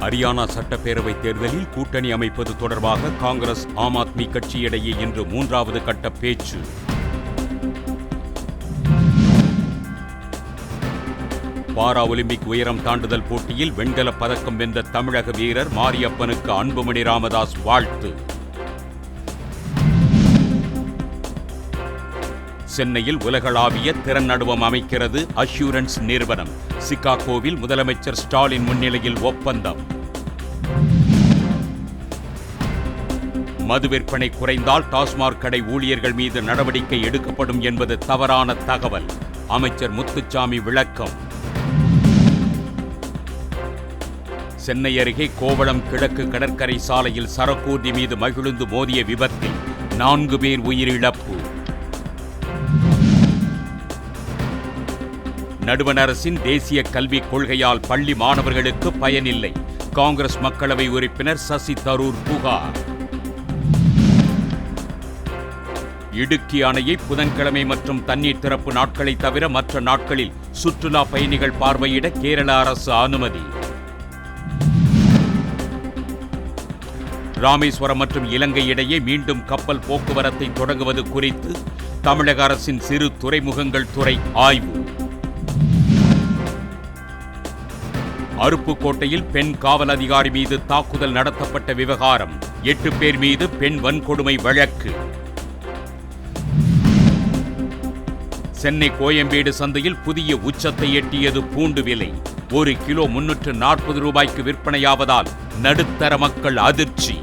ஹரியானா சட்டப்பேரவை தேர்தலில் கூட்டணி அமைப்பது தொடர்பாக காங்கிரஸ் ஆம் ஆத்மி கட்சியிடையே இன்று மூன்றாவது கட்ட பேச்சு. பாரா ஒலிம்பிக் உயரம் தாண்டுதல் போட்டியில் வெண்கலப் பதக்கம் வென்ற தமிழக வீரர் மாரியப்பனுக்கு அன்புமணி ராமதாஸ் வாழ்த்து. சென்னையில் உலகளாவிய திறன் நடுவம் அமைக்கிறது அஷ்யூரன்ஸ் நிறுவனம். சிகாகோவில் முதலமைச்சர் ஸ்டாலின் முன்னிலையில் ஒப்பந்தம். மது விற்பனை குறைந்தால் டாஸ்மாக் கடை ஊழியர்கள் மீது நடவடிக்கை எடுக்கப்படும் என்பது தவறான தகவல். அமைச்சர் முத்துச்சாமி விளக்கம். சென்னை அருகே கோவளம் கிழக்கு கடற்கரை சாலையில் சரக்கூர்தி மீது மகிழுந்து மோதிய விபத்தில் நான்கு பேர் உயிரிழப்பு. நடுவண் அரசின் தேசிய கல்விக் கொள்கையால் பள்ளி மாணவர்களுக்கு பயனில்லை. காங்கிரஸ் மக்களவை உறுப்பினர் சசி தரூர் புகார். இடுக்கி அணையை புதன்கிழமை மற்றும் தண்ணீர் திறப்பு நாட்களை தவிர மற்ற நாட்களில் சுற்றுலா பயணிகள் பார்வையிட கேரள அரசு அனுமதி. ராமேஸ்வரம் மற்றும் இலங்கை இடையே மீண்டும் கப்பல் போக்குவரத்தை தொடங்குவது குறித்து தமிழக அரசின் சிறு துறைமுகங்கள் துறை ஆய்வு. அருப்புக்கோட்டையில் பெண் காவல் அதிகாரி மீது தாக்குதல் நடத்தப்பட்ட விவகாரம். எட்டு பேர் மீது பெண் வன்கொடுமை வழக்கு. சென்னை கோயம்பேடு சந்தையில் புதிய உச்சத்தை எட்டியது பூண்டு விலை. ஒரு கிலோ முன்னூற்று நாற்பது ரூபாய்க்கு விற்பனையாவதால் நடுத்தர மக்கள் அதிர்ச்சி.